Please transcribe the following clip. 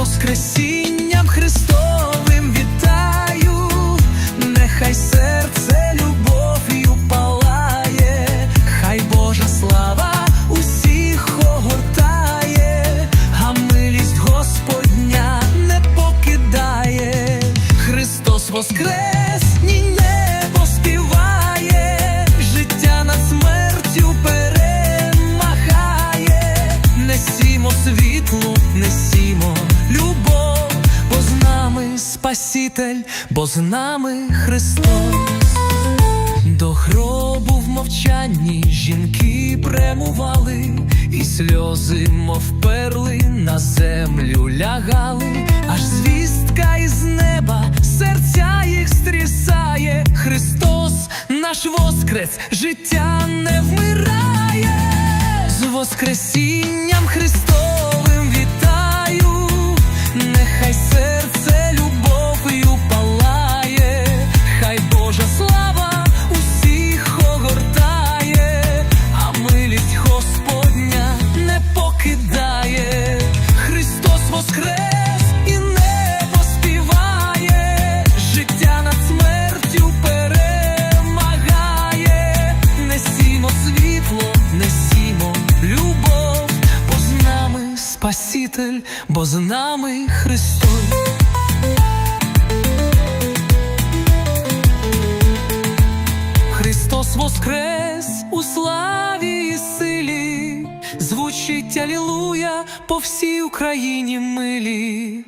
Воскресінням Христовим вітаю, нехай серце любов'ю палає, хай Божа слава усіх огортає, а милість Господня не покидає. Христос воскрес, ні небо співає, життя над смертю перемагає, світло, несімо Спаситель, бо з нами Христос. До гробу в мовчанні жінки прямували, і сльози, мов перли, на землю лягали, аж звістка із неба серця їх стрісає. Христос, наш воскрес, життя не вмирає. З Воскресінням Христовим Спаситель, бо з нами Христос. Христос воскрес у славі і силі, звучить Алілуя по всій Україні милі.